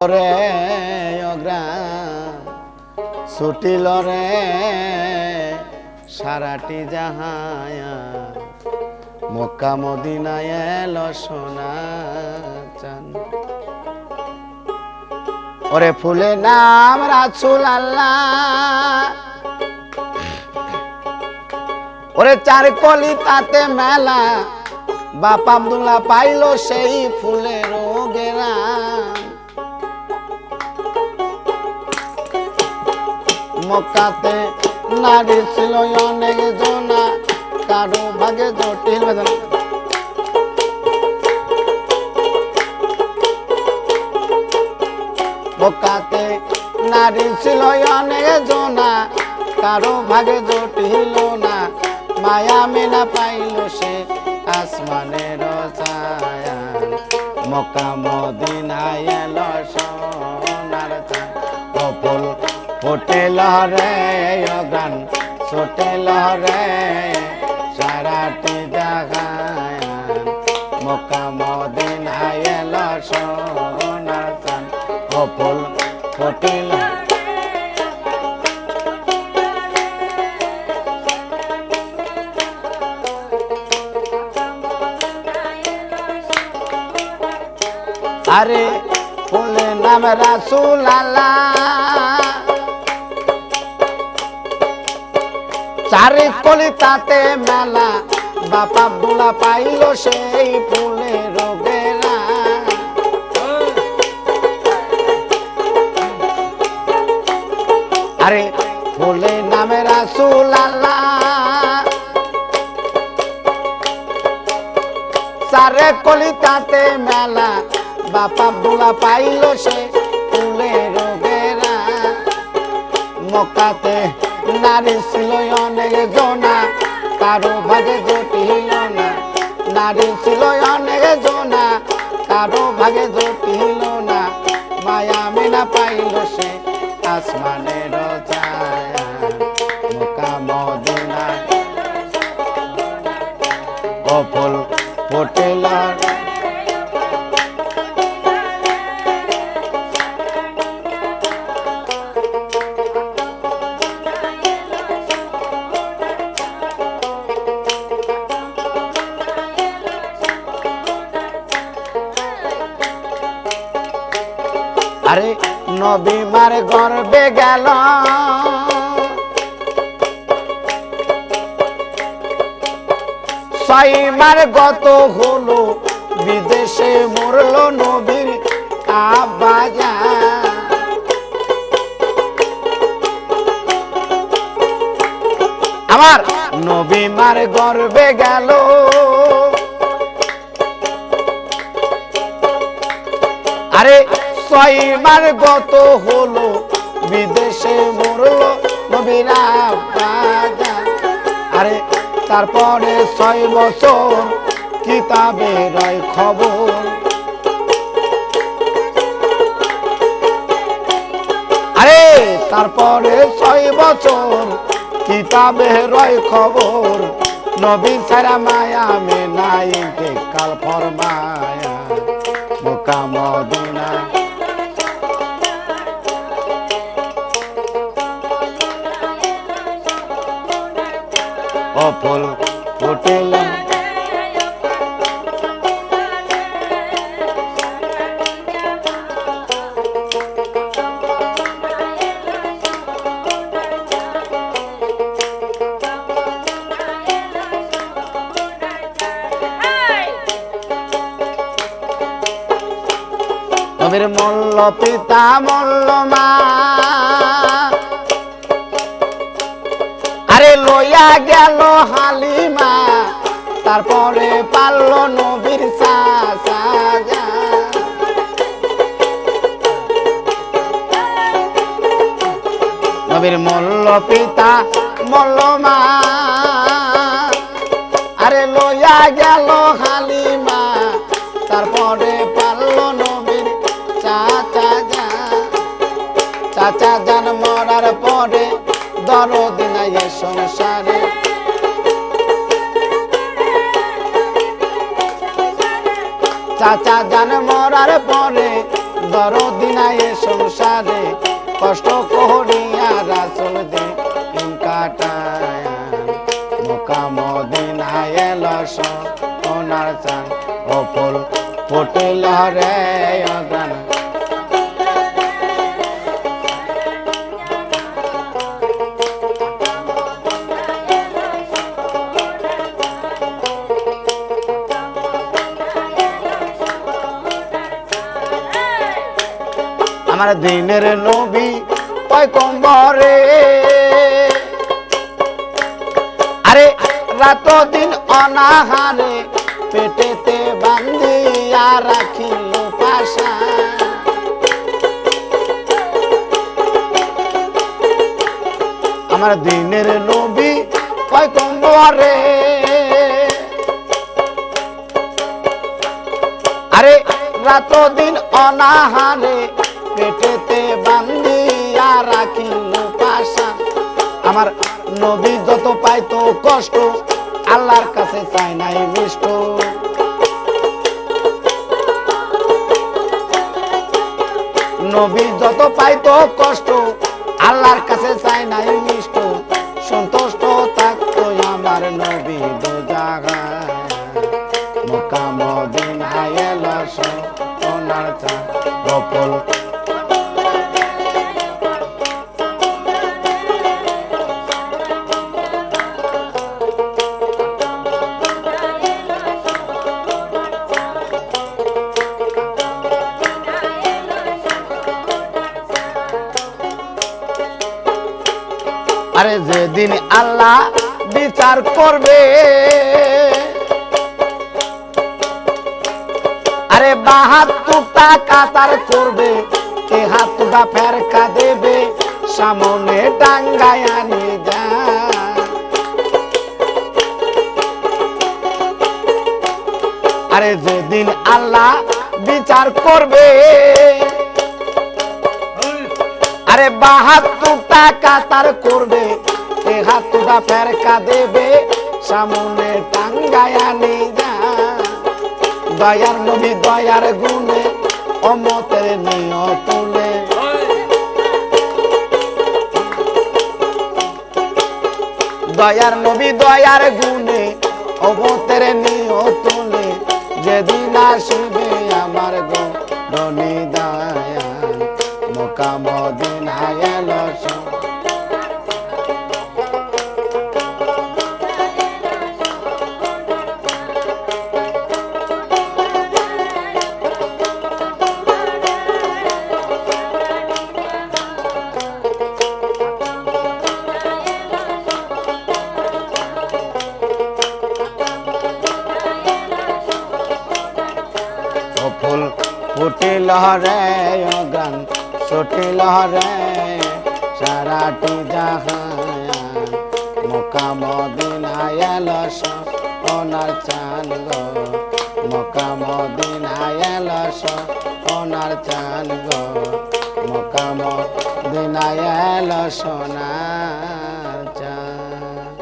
রে অগ্রাম ছুটিল রে সারাটি জাহায়া, মক্কা মদিনায় এলো সোনা চান ওরে ফুলে নাম রাসুল আল্লাহ ওরে চার কলি তাতে মেলা, বাপ আব্দুল্লাহ পাইলো সেই ফুলের মক্কাতে নারী ছিল অনেক জনা, কারও ভাগে জটিল বেদনা। মক্কাতে নারী ছিল অনেক জনা, কারও ভাগে জটিল না। মায়া মেনা পাইল সে আসমানের ছায়া। মক্কা মদিনায় এলো কপল হোটেল রে গান হোটেল রে, সারাটি জাগায় মক্কা, মদিনায় এলো সোনার চাঁদ কপল হোটেল আরে ফুলে নাম রাসুল আল্লাহ চারি কলিতাতে মেলা, বাপা বুলা পাইল সেই ফুলে রোগেরা। আরে ফুলে নামে রাসুল আল্লাহ। চারে কলিতাতে মেলা, বাপা বুলা পাইল সে ফুলে রোগেরা। মক্কাতে নারী ছিল অনেক জনা, কারও ভাগে জটিল না নারী ছিল অনেক জনা, কারও ভাগে জটিল না মায়া মিনা পাইল সে আসমানের মদিনা। কপল হোটেলার আরে নবী মার গর্বে গেল। সাইমার গত হলো, বিদেশে মরলো নবীর আবাজা আমার নবী মার গর্বে গেল। আরে ছয়বার গত হলো, বিদেশে মরলো নবীরা আরে, তারপরে ছয় বছর কিতাবে রয় খবর। আরে, তারপরে ছয় বছর কিতাবে রয় খবর। নবী সারা মায়া মে নাই কাল ফরমায়া, বোকা অপল হোটেল মল্ল পিতা মল্ল মা লইয়া গেল হালিমা, তারপরে পারল নবীর নবীর মল্ল পিতা মল্ল মা, আরে লইয়া গেল হালিমা, তারপরে সংসারে। চাচা জান মরার পরে দরদিনায় সংসারে। কষ্ট করিয়া রাসুল দিন কাটায়। রে আমার দিনের নবী পয়গম্বরে আরে রাত দিন অনাহারে পেটেতে বান্ধিয়া রাখিল পাশা। আমার দিনের নবী পয়গম্বরে আরে রাত দিন অনাহারে পেটেতে বান্ধিয়া রাখিল পাশা। আমার নবী যত পাইতো কষ্ট, আল্লাহর কাছে চাই নাই মিষ্ট। নবী যত পাইতো কষ্ট, আল্লাহর কাছে চাই নাই মিষ্ট। সন্তুষ্ট থাকতো আমার নবী দু জায়গায় মোকামদিনায় এলো সোনার চা গোপল আরে যেদিন আল্লাহ বিচার করবে, আরে বাহাত্তরটা কাতার করবে, এ হাতটা ফেরকা দেবে, সামনে টাঙ্গায় আনি যা আরে যেদিন আল্লাহ বিচার করবে আরে বাহাত্তরটা কাতার করবে, এ হাতটা ফেরকা দেবে, সামনে টাঙ্গায় আনি যা। দয়ার নবী দয়ার গুণে, অমতের নিয় তুলে। দয়ার নবী দয়ার গুণে, অমতের তুলে। যেদিন আসবে আমার গো ফুটিল রে গান ছুটিল রে সারাটি জাহান মোকামদিনায় এল সোনার চান গো। মোকামদিনায় এল সোনার চান গো। মোকামদিনায় এল সোনা।